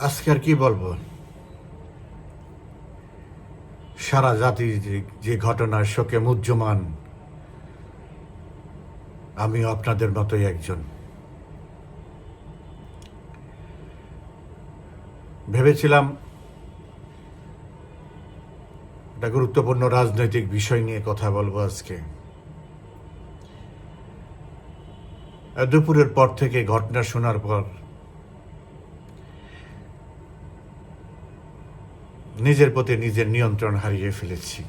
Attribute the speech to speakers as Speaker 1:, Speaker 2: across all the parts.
Speaker 1: আজকে আর কি বলব? সারা জাতি যে- ঘটনার শোকে মুহ্যমান আমি আপনাদের মতোই একজন। ভেবেছিলাম একটা গুরুত্বপূর্ণ রাজনৈতিক বিষয় নিয়ে কথা বলব আজকে। দুপুরের পর থেকে ঘটনা শোনার পর নিজের প্রতি নিজের নিয়ন্ত্রণ হারিয়ে ফেলেছি।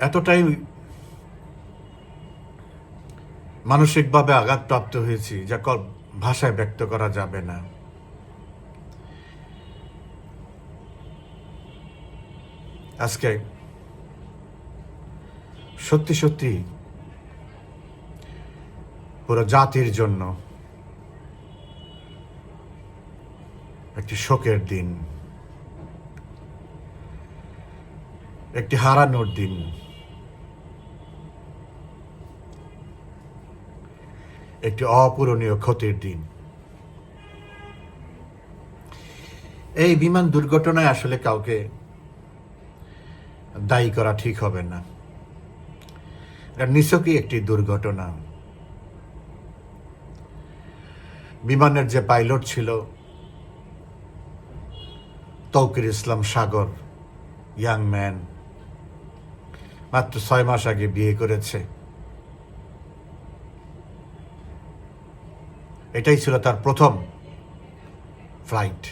Speaker 1: এতটাই মানসিকভাবে আঘাতপ্রাপ্ত হয়েছি যা ভাষায় ব্যক্ত করা যাবে না। আজকে সত্যি সত্যি। পুরো জাতির জন্য একটি শোকের দিন, একটি হারানোর দিন। একটি অপূরণীয় ক্ষতির দিন। এই বিমান দুর্ঘটনায় আসলে কাউকে দায়ী করা ঠিক হবে না। নিছকই একটি দুর্ঘটনা। বিমানের যে পাইলট ছিল, তৌকির ইসলাম সাগর, ইয়াং ম্যান, মাত্র ছয় মাস আগে বিয়ে করেছে। এটাই ছিল তার প্রথম ফ্লাইট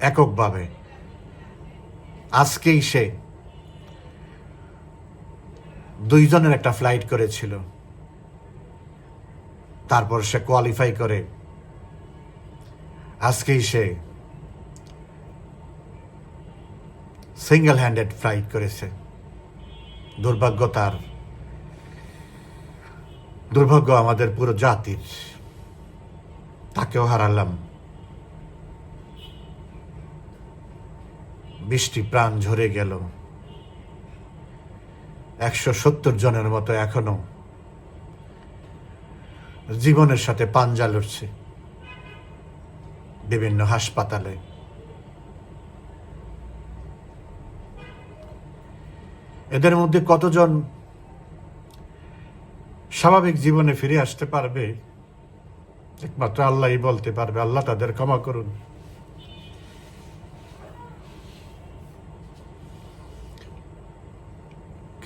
Speaker 1: এককভাবে। আজকেই সে দুইজনের একটা ফ্লাইট করেছিল। তারপর সে কোয়ালিফাই করে। আজকেই সে সিঙ্গেল হ্যান্ডেড ফ্লাইট করেছে। দুর্ভাগ্য তার। দুর্ভাগ্য আমাদের পুরো জাতির। তাকেও হারালাম। বৃষ্টি প্রাণ ঝরে গেল। একশো সত্তর জনের মতো এখনও জীবনের সাথে পাঞ্জা লড়ছে বিভিন্ন হাসপাতালে। এদের মধ্যে কতজন স্বাভাবিক জীবনে ফিরে আসতে পারবে, একমাত্র আল্লাহই বলতে পারবে, আল্লাহ তাদের ক্ষমা করুন।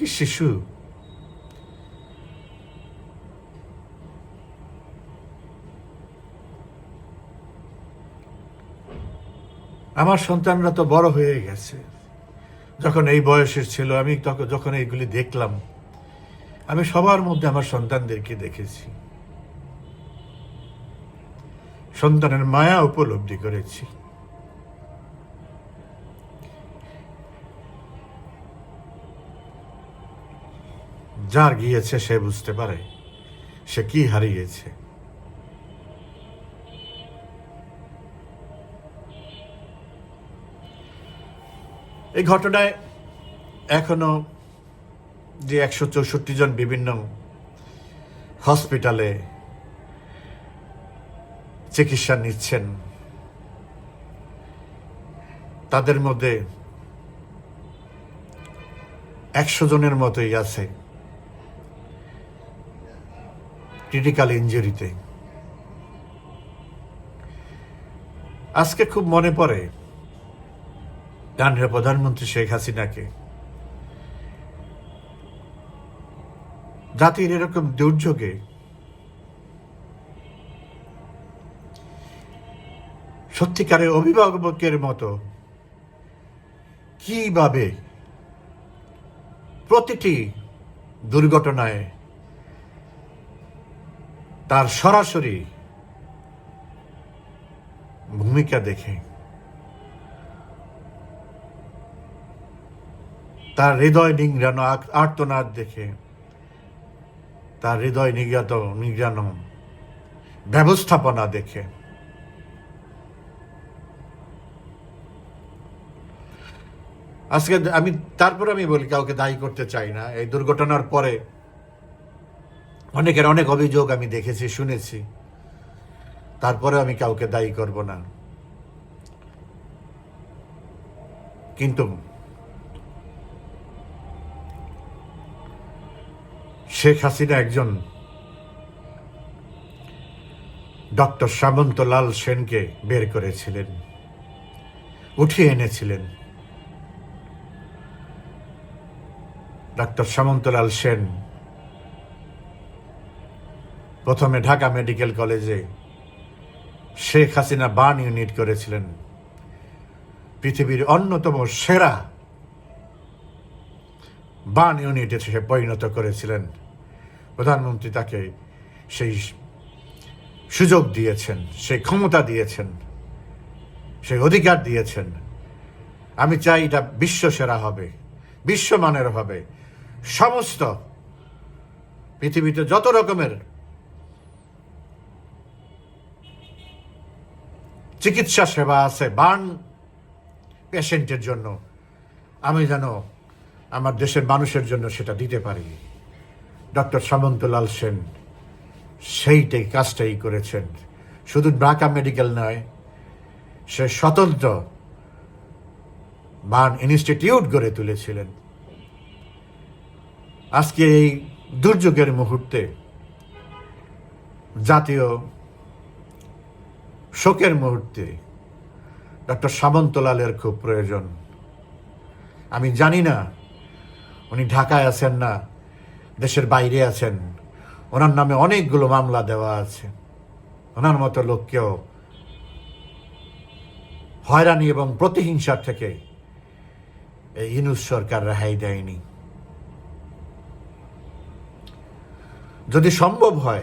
Speaker 1: কি শিশু? আমার সন্তানরা তো বড় হয়ে গেছে। যখন এই বয়সের ছিল, আমি তখন যখন এইগুলি দেখলাম, আমি সবার মধ্যে আমার সন্তানদেরকে দেখেছি। সন্তানের মায়া উপলব্ধি করেছি। যার গিয়েছে সে বুঝতে পারে, সে কি হারিয়েছে। এই ঘটনায় এখনও যে একশো চৌষট্টি জন বিভিন্ন হসপিটালে চিকিৎসা নিচ্ছেন, তাদের মধ্যে একশো জনের মতোই আছে। ক্রিটিক্যাল ইঞ্জুরিতে আজকে খুব মনে পড়ে ডানরা প্রধানমন্ত্রী শেখ হাসিনাকে। জাতির এরকম দুর্যোগে সত্যিকারের অভিভাবকের মতো কীভাবে প্রতিটি দুর্ঘটনায় তার সরাসরি ভূমিকা দেখে। তার হৃদয় নিংড়ানো আর্তনাদ দেখে। তার হৃদয় নিগ্রাত নিগ্রানো ব্যবস্থাপনা দেখে। আজকে আমি, তারপর আমি বলি, কাউকে দায়ী করতে চাই না। এই দুর্ঘটনার পরে অনেকের অনেক অভিযোগ আমি দেখেছি, শুনেছি। তারপরে আমি কাউকে দায়ী করব না। কিন্তু শেখ হাসিনা একজন ডক্টর সামন্তলাল সেনকে বের করেছিলেন, উঠিয়ে এনেছিলেন। ডক্টর সামন্তলাল সেন প্রথমে ঢাকা মেডিকেল কলেজে শেখ হাসিনা বার্ন ইউনিট করেছিলেন। পৃথিবীর অন্যতম সেরা বার্ন ইউনিটে সে পরিণত করেছিলেন। প্রধানমন্ত্রী তাকে সেই সুযোগ দিয়েছেন, সেই ক্ষমতা দিয়েছেন, সেই অধিকার দিয়েছেন। আমি চাই এটা বিশ্ব সেরা হবে বিশ্বমানের হবে। সমস্ত পৃথিবীতে যত রকমের চিকিৎসা সেবা আছে বার্ন পেশেন্টের জন্য। আমি যেন আমার দেশের মানুষের জন্য সেটা দিতে পারি। ডক্টর সামন্তলাল সেন সেইটাই, কাজটাই করেছেন। শুধু ঢাকা মেডিকেল নয়, সে স্বতন্ত্র বার্ন ইনস্টিটিউট গড়ে তুলেছিলেন। আজকে এই দুর্যোগের মুহূর্তে জাতীয় শোকের মুহূর্তে ডক্টর সামন্তলালের খুব প্রয়োজন। আমি জানি না উনি ঢাকায় আছেন না, দেশের বাইরে আছেন। ওনার নামে অনেকগুলো মামলা দেওয়া আছে। ওনার মতো লোককেও হয়রানি এবং প্রতিহিংসার থেকে এই ইনুস সরকার রেহাই দেয়নি। যদি সম্ভব হয়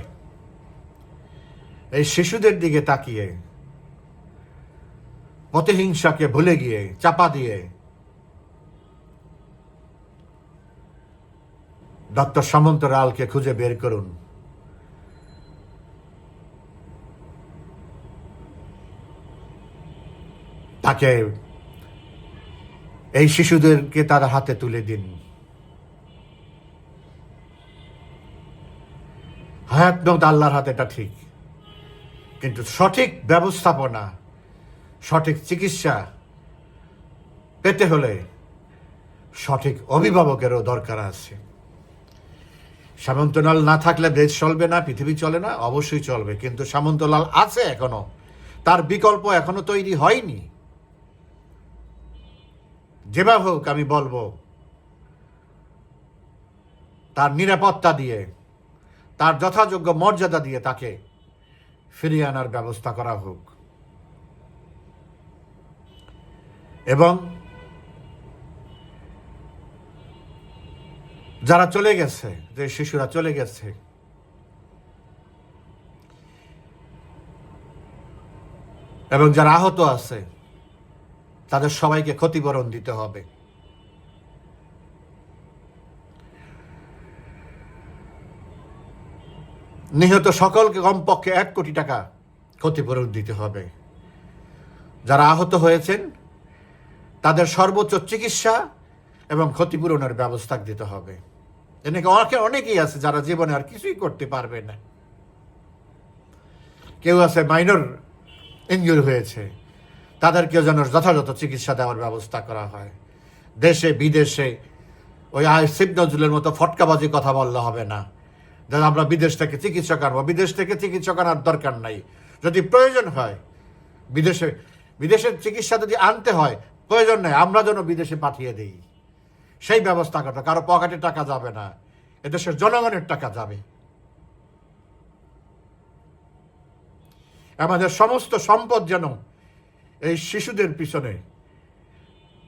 Speaker 1: এই শিশুদের দিকে তাকিয়ে প্রতিহিংসাকে ভুলে গিয়ে, চাপা দিয়ে। ডক্টর সামন্ত রালকে খুঁজে বের করুন। তাকে এই শিশুদেরকে তার হাতে তুলে দিন। হায়াত নদ আল্লাহর হাতে, এটা ঠিক। কিন্তু সঠিক ব্যবস্থাপনা, সঠিক চিকিৎসা পেতে হলে সঠিক অভিভাবকেরও দরকার আছে। সামন্তলাল না থাকলে দেশ চলবে না, পৃথিবী চলে না, অবশ্যই চলবে। কিন্তু সামন্তলাল আছে এখনও। তার বিকল্প এখনও তৈরি হয়নি। যেভাবে হোক আমি বলব, তার নিরাপত্তা দিয়ে, তার যথাযোগ্য মর্যাদা দিয়ে তাকে ফিরিয়ে আনার ব্যবস্থা করা হোক। এবং যারা চলে গেছে, যে শিশুরা চলে গেছে, এবং যারা আহত আছে, তাদের সবাইকে ক্ষতিপূরণ দিতে হবে। নিহত সকলকে কমপক্ষে এক কোটি টাকা ক্ষতিপূরণ দিতে হবে। যারা আহত হয়েছেন, তাদের সর্বোচ্চ চিকিৎসা এবং ক্ষতিপূরণের ব্যবস্থা দিতে হবে। এনেকে অনেকে, অনেকেই আছে যারা জীবনে আর কিছুই করতে পারবে না। কেউ আছে মাইনর ইঞ্জুরি হয়েছে, তাদেরকেও যেন যথাযথ চিকিৎসা দেওয়ার ব্যবস্থা করা হয়। দেশে, বিদেশে ওই আসিফ নজরুলের মতো ফটকাবাজি কথা বললে হবে না। যে আমরা বিদেশ থেকে চিকিৎসক আনব বিদেশ থেকে চিকিৎসক আনার দরকার নাই। যদি প্রয়োজন হয়, বিদেশে বিদেশের চিকিৎসা যদি আনতে হয়, প্রয়োজন নেই, আমরা যেন বিদেশে পাঠিয়ে দিই। সেই ব্যবস্থা করতে কারও পকেটে টাকা যাবে না। এদেশের জনগণের টাকা যাবে। আমাদের সমস্ত সম্পদ যেন এই শিশুদের পিছনে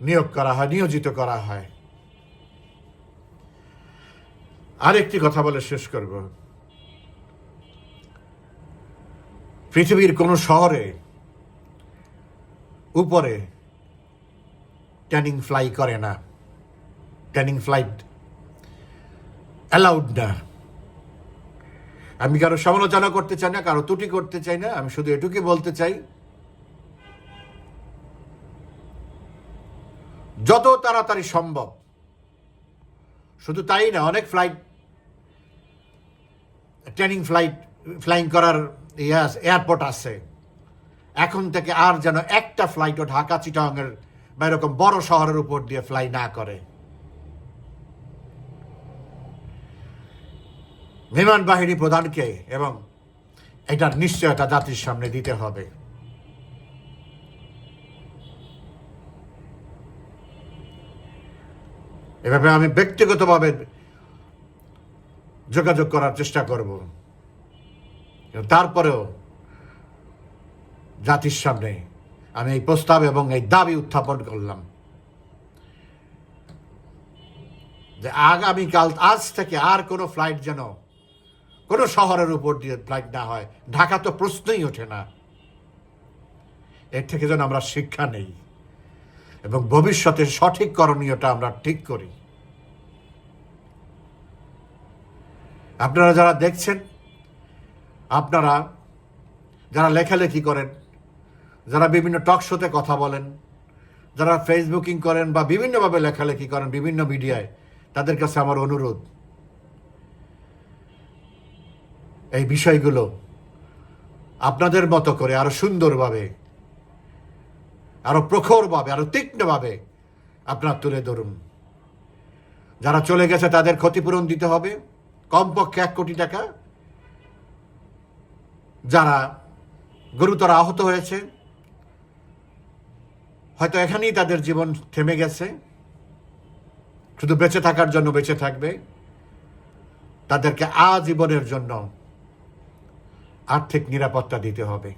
Speaker 1: নিয়োগ করা হয়, নিয়োজিত করা হয়। আরেকটি কথা বলে শেষ করব। পৃথিবীর কোন শহরে, উপরে ট্যানিং ফ্লাই করে না। ট্যানিং ফ্লাইট অ্যালাউড না। আমি কারও সমালোচনা করতে চাই না, কারও ত্রুটি করতে চাই না, আমি শুধু এটুকুই বলতে চাই, যত তাড়াতাড়ি সম্ভব, শুধু তাই না, অনেক ফ্লাইট ট্রেনিং ফ্লাইট, ফ্লাইং করার ইয়াস এয়ারপোর্ট আছে। এখন থেকে আর যেন একটা ফ্লাইটও ঢাকা চিটাংয়ের বা এরকম বড় শহরের উপর দিয়ে ফ্লাই না করে। বিমান বাহিনী প্রধানকে এবং এটার নিশ্চয়তা জাতির সামনে দিতে হবে। এভাবে আমি ব্যক্তিগতভাবে যোগাযোগ করার চেষ্টা করব। তারপরেও জাতির সামনে আমি এই প্রস্তাব এবং এই দাবি উত্থাপন করলাম যে আগামীকাল আজ থেকে আর কোনো ফ্লাইট যেন কোনো শহরের উপর দিয়ে ফ্লাইট না হয়। ঢাকা তো প্রশ্নই ওঠে না। এর থেকে যেন আমরা শিক্ষা নেই এবং ভবিষ্যতে সঠিক করণীয়টা আমরা ঠিক করি। আপনারা যারা দেখছেন, আপনারা যারা লেখালেখি করেন, যারা বিভিন্ন টক শোতে কথা বলেন, যারা ফেসবুকিং করেন বা বিভিন্নভাবে লেখালেখি করেন বিভিন্ন মিডিয়ায়, তাদের কাছে আমার অনুরোধ, এই বিষয়গুলো আপনাদের মতো করে আরও সুন্দরভাবে, আরও প্রখরভাবে, আরও তীক্ষ্ণভাবে আপনার তুলে ধরুন। যারা চলে গেছে তাদের ক্ষতিপূরণ দিতে হবে। কমপক্ষে এক কোটি টাকা যারা গুরুতর আহত হয়েছে। হয়তো এখানেই তাদের জীবন থেমে গেছে। শুধু বেঁচে থাকার জন্য বেঁচে থাকবে। তাদেরকে আজীবনের জন্য আর্থিক নিরাপত্তা দিতে হবে।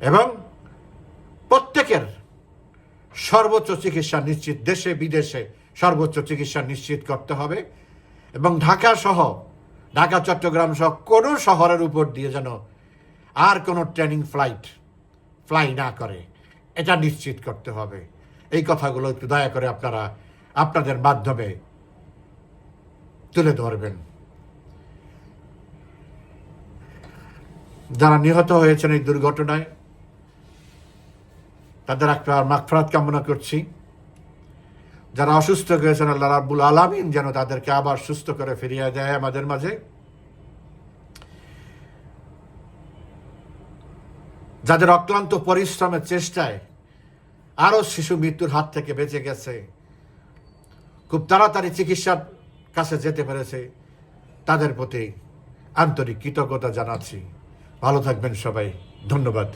Speaker 1: এবং প্রত্যেকের সর্বোচ্চ চিকিৎসা নিশ্চিত, দেশে, বিদেশে সর্বোচ্চ চিকিৎসা নিশ্চিত করতে হবে। এবং ঢাকা সহ, ঢাকা, চট্টগ্রাম সহ কোনো শহরের উপর দিয়ে যেন আর কোনো ট্রেনিং ফ্লাইট ফ্লাই না করে। এটা নিশ্চিত করতে হবে। এই কথাগুলো একটু দয়া করে আপনারা আপনাদের মাধ্যমে তুলে ধরবেন। যারা নিহত হয়েছেন এই দুর্ঘটনায়, তাদের একটা মাগফরাত কামনা করছি। যারা অসুস্থ হয়েছেন আল্লাহ রাব্বুল আলামিন যেন তাদেরকে আবার সুস্থ করে ফিরিয়ে দেয় আমাদের মাঝে। যাদের অক্লান্ত পরিশ্রমের চেষ্টায় আরও শিশু মৃত্যুর হাত থেকে বেঁচে গেছে, খুব তাড়াতাড়ি চিকিৎসার কাছে যেতে পেরেছে, তাদের প্রতি আন্তরিক কৃতজ্ঞতা জানাচ্ছি। ভালো থাকবেন সবাই, ধন্যবাদ।